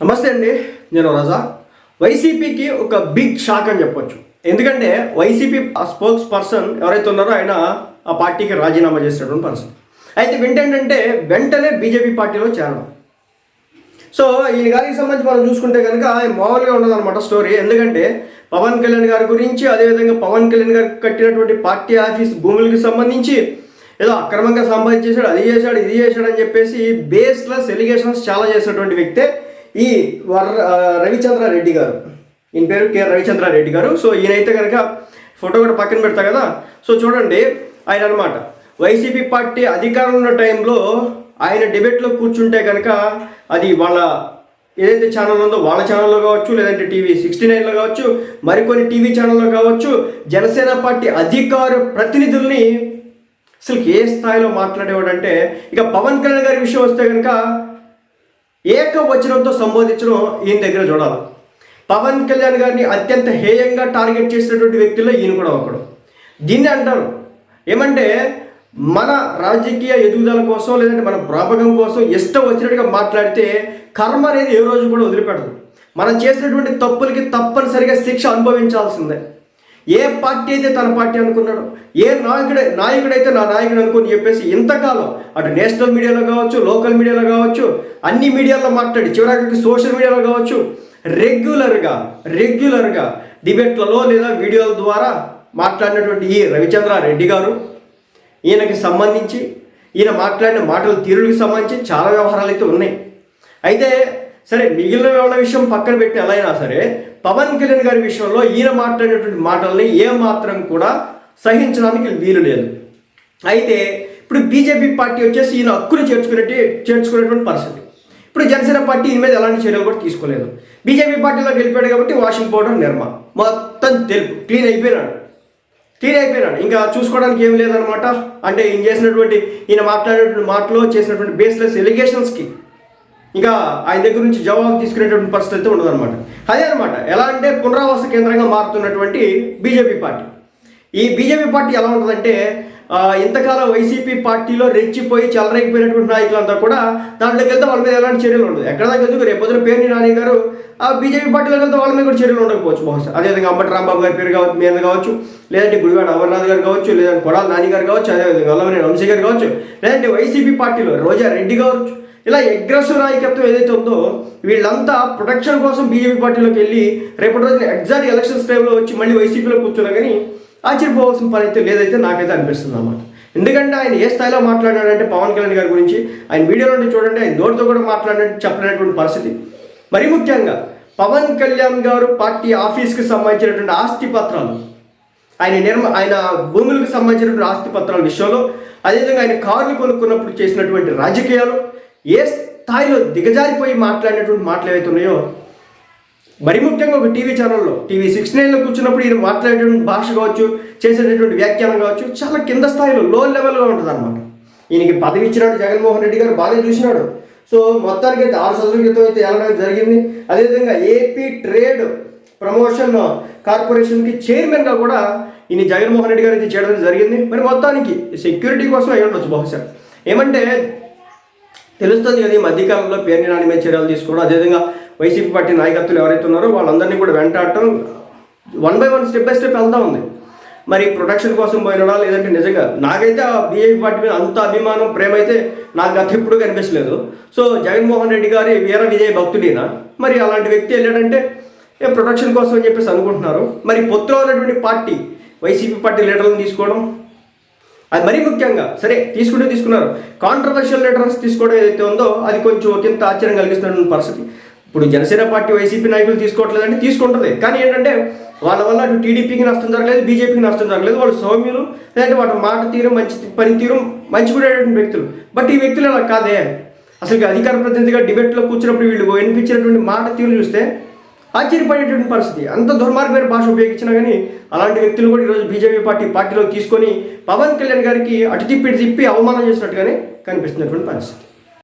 నమస్తే అండి నేను రజా. వైసీపీకి ఒక బిగ్ షాక్ అని చెప్పొచ్చు. ఎందుకంటే వైసీపీ స్పోక్స్ పర్సన్ ఎవరైతే ఉన్నారో ఆయన ఆ పార్టీకి రాజీనామా చేసినటువంటి పర్సన్ అయితే వింటేంటంటే వెంటనే బీజేపీ పార్టీలో చేరడం. సో ఈయన గారికి సంబంధించి మనం చూసుకుంటే కనుక ఆయన మామూలుగా ఉండదన్నమాట స్టోరీ ఎందుకంటే పవన్ కళ్యాణ్ గారి గురించి అదేవిధంగా పవన్ కళ్యాణ్ గారు కట్టినటువంటి పార్టీ ఆఫీస్ భూములకి సంబంధించి ఏదో అక్రమంగా సంపాదించేశాడు అది చేశాడు ఇది చేశాడు అని చెప్పేసి బేస్లెస్ ఎలిగేషన్స్ చాలా చేసినటువంటి వ్యక్తే ఈ వర్ రవిచంద్ర రవిచంద్రారెడ్డి గారు. ఈయన పేరు కె. రవిచంద్రారెడ్డి గారు. సో ఈయనైతే కనుక ఫోటో కూడా పక్కన పెడతా కదా. సో చూడండి ఆయన అనమాట వైసీపీ పార్టీ అధికారంలో ఉన్న టైంలో ఆయన డిబేట్లో కూర్చుంటే కనుక అది వాళ్ళ ఏదైతే ఛానల్ ఉందో వాళ్ళ ఛానల్లో కావచ్చు లేదంటే టీవీ సిక్స్టీ నైన్లో కావచ్చు మరికొన్ని టీవీ ఛానల్లో కావచ్చు జనసేన పార్టీ అధికార ప్రతినిధుల్ని అసలు ఏ స్థాయిలో మాట్లాడేవాడంటే ఇక పవన్ కళ్యాణ్ గారి విషయం వస్తే కనుక ఏకవచనంతో సంబోధించడం ఈయన దగ్గర చూడాలి. పవన్ కళ్యాణ్ గారిని అత్యంత హేయంగా టార్గెట్ చేసినటువంటి వ్యక్తుల్లో ఈయన కూడా ఒకడు. దీన్ని అంటారు. ఏమంటే మన రాజకీయ ఎదుగుదల కోసం లేదంటే మన ప్రాపకం కోసం ఇష్టం వచ్చినట్టుగా మాట్లాడితే కర్మ అనేది ఏ రోజు కూడా వదిలిపెడదు మనం చేసినటువంటి తప్పులకి తప్పనిసరిగా శిక్ష అనుభవించాల్సిందే. ఏ పార్టీ అయితే తన పార్టీ అనుకున్నాడు ఏ నాయకుడే నాయకుడైతే నా నాయకుడు అనుకుని చెప్పేసి ఇంతకాలం అటు నేషనల్ మీడియాలో కావచ్చు లోకల్ మీడియాలో కావచ్చు అన్ని మీడియాలో మాట్లాడి చివరికి సోషల్ మీడియాలో కావచ్చు రెగ్యులర్గా రెగ్యులర్గా డిబేట్లలో లేదా వీడియోల ద్వారా మాట్లాడినటువంటి ఈ రవిచంద్ర రెడ్డి గారు ఈయనకి సంబంధించి ఈయన మాట్లాడిన మాటల తీరులకు సంబంధించి చాలా వ్యవహారాలు అయితే ఉన్నాయి. అయితే సరే మిగిలిన విషయం పక్కన పెట్టి ఎలా అయినా సరే పవన్ కళ్యాణ్ గారి విషయంలో ఈయన మాట్లాడినటువంటి మాటల్ని ఏ మాత్రం కూడా సహించడానికి వీలు లేదు. అయితే ఇప్పుడు బీజేపీ పార్టీ వచ్చేసి ఈయన హక్కులు చేర్చుకునే చేర్చుకునేటువంటి పరిస్థితి. ఇప్పుడు జనసేన పార్టీ ఈయన మీద ఎలాంటి చర్యలు కూడా తీసుకోలేదు. బీజేపీ పార్టీలో గెలిపాడు కాబట్టి వాషింగ్ పౌడర్ నిర్మ మొత్తం తెలుపు క్లీన్ అయిపోయినాడు. క్లీన్ అయిపోయినాడు. ఇంకా చూసుకోవడానికి ఏం లేదనమాట అంటే ఈయన చేసినటువంటి ఈయన మాట్లాడినటువంటి మాటలో చేసినటువంటి బేస్లెస్ ఎలిగేషన్స్కి ఇంకా ఆయన దగ్గర నుంచి జవాబు తీసుకునేటువంటి పరిస్థితి అయితే ఉండదన్నమాట. అదే అనమాట ఎలా అంటే పునరావాస కేంద్రంగా మారుతున్నటువంటి బీజేపీ పార్టీ. ఈ బీజేపీ పార్టీ ఎలా ఉంటుందంటే ఇంతకాలం వైసీపీ పార్టీలో రెచ్చిపోయి చెలరేగిపోయినటువంటి నాయకులంతా కూడా దాంట్లోకి వెళ్తే వాళ్ళ మీద ఎలాంటి చర్యలు ఉండదు. ఎక్కడ దాకా ఎందుకు? రేపు పేరుని నాని గారు ఆ బీజేపీ పార్టీలోకి వెళ్తే వాళ్ళ మీద కూడా చర్యలు ఉండకపోవచ్చు బహుశా. అదేవిధంగా అంబటి రాంబాబు గారి పేరు కావచ్చు మీద కావచ్చు లేదంటే గుడివాడ అమర్నాథ్ గారు కావచ్చు లేదంటే కొడాల నాని గారు కావచ్చు అదేవిధంగా వల్లవనేని వంశీ గారు కావచ్చు లేదంటే వైసీపీ పార్టీలో రోజా రెడ్డి కావచ్చు ఇలా అగ్రెసివ్ నాయకత్వం ఏదైతే ఉందో వీళ్ళంతా ప్రొటెక్షన్ కోసం బీజేపీ పార్టీలోకి వెళ్ళి రేపటి రోజున ఎగ్జాక్ట్ ఎలక్షన్స్ టైంలో వచ్చి మళ్ళీ వైసీపీలో కూర్చున్నా కానీ ఆశ్చర్యపోవాల్సిన పని అయితే లేదైతే నాకైతే అనిపిస్తుంది అన్నమాట. ఎందుకంటే ఆయన ఏ స్థాయిలో మాట్లాడాడంటే పవన్ కళ్యాణ్ గారి గురించి ఆయన వీడియోలో నుండి చూడండి ఆయన నోటితో కూడా మాట్లాడినట్టు చెప్పలేనటువంటి పరిస్థితి. మరి ముఖ్యంగా పవన్ కళ్యాణ్ గారు పార్టీ ఆఫీస్కి సంబంధించినటువంటి ఆస్తి పత్రాలు ఆయన నిర్మ ఆయన భూములకు సంబంధించినటువంటి ఆస్తి పత్రాల విషయంలో అదేవిధంగా ఆయన కార్లు కొనుక్కున్నప్పుడు చేసినటువంటి రాజకీయాలు ఏ స్థాయిలో దిగజారిపోయి మాట్లాడినటువంటి మాటలు ఏవైతే ఉన్నాయో మరి ముఖ్యంగా ఒక టీవీ ఛానల్లో టీవీ సిక్స్ నైన్లో కూర్చున్నప్పుడు ఈయన మాట్లాడేటువంటి భాష కావచ్చు చేసేటటువంటి వ్యాఖ్యానం కావచ్చు చాలా కింద స్థాయిలో లో లెవెల్లో ఉంటుంది అనమాట ఈయనకి పదవి ఇచ్చినాడు జగన్మోహన్ రెడ్డి గారు బాగా చూసినాడు. సో మొత్తానికి అయితే ఆరు సంవత్సరాల క్రితం అయితే వెళ్ళడం జరిగింది. అదేవిధంగా ఏపీ ట్రేడ్ ప్రమోషన్ కార్పొరేషన్కి చైర్మన్గా కూడా ఈయన జగన్మోహన్ రెడ్డి గారు అయితే చేయడం జరిగింది. మరి మొత్తానికి సెక్యూరిటీ కోసం అయి ఉండొచ్చు బహుశా. ఏమంటే తెలుస్తుంది కదా ఈ మధ్యకాలంలో పేరుని నాని మీద చర్యలు తీసుకోవడం అదేవిధంగా వైసీపీ పార్టీ నాయకత్వం ఎవరైతే ఉన్నారో వాళ్ళందరినీ కూడా వెంటాడటం one by one step by step వెళ్తా ఉంది. మరి ప్రొటెక్షన్ కోసం పోయినడా లేదంటే నిజంగా నాకైతే ఆ బీఏపీ పార్టీ మీద అంత అభిమానం ప్రేమ అయితే నాకు గత ఎప్పుడు కనిపించలేదు. సో జగన్మోహన్ రెడ్డి గారి వీర విజయ భక్తుడైనా? మరి అలాంటి వ్యక్తి వెళ్ళాడంటే ఏ ప్రొటెక్షన్ కోసం అని చెప్పేసి అనుకుంటున్నారు. మరి పొత్తులో ఉన్నటువంటి పార్టీ వైసీపీ పార్టీ లీడర్లను తీసుకోవడం అది మరీ ముఖ్యంగా సరే తీసుకుంటే తీసుకున్నారు. కాంట్రవర్షియల్ లెటర్స్ తీసుకోవడం ఏదైతే ఉందో అది కొంచెం ఒకంత ఆశ్చర్యం కలిగిస్తున్న పరిస్థితి. ఇప్పుడు జనసేన పార్టీ వైసీపీ నాయకులు తీసుకోవట్లేదంటే తీసుకుంటుంది. కానీ ఏంటంటే వాళ్ళ వల్ల అటు టీడీపీకి నష్టం జరగలేదు బీజేపీకి నష్టం జరగలేదు. వాళ్ళు సౌమ్యులు లేదంటే వాళ్ళ మాట తీరు మంచి పనితీరు మంచి కూడా వ్యక్తులు. బట్ ఈ వ్యక్తులు అలా కాదే. అసలు అధికార ప్రతినిధిగా డిబేట్లో కూర్చున్నప్పుడు వీళ్ళు వినిపించినటువంటి మాట తీరు చూస్తే ఆశ్చర్యపడేటువంటి పరిస్థితి. అంత దుర్మార్గమైన భాష ఉపయోగించినా కానీ అలాంటి వ్యక్తులు కూడా ఈరోజు బీజేపీ పార్టీ పార్టీలో తీసుకొని పవన్ కళ్యాణ్ గారికి అటు తిప్పి తిప్పి అవమానం చేసినట్టుగానే కనిపిస్తున్నటువంటి పరిస్థితి.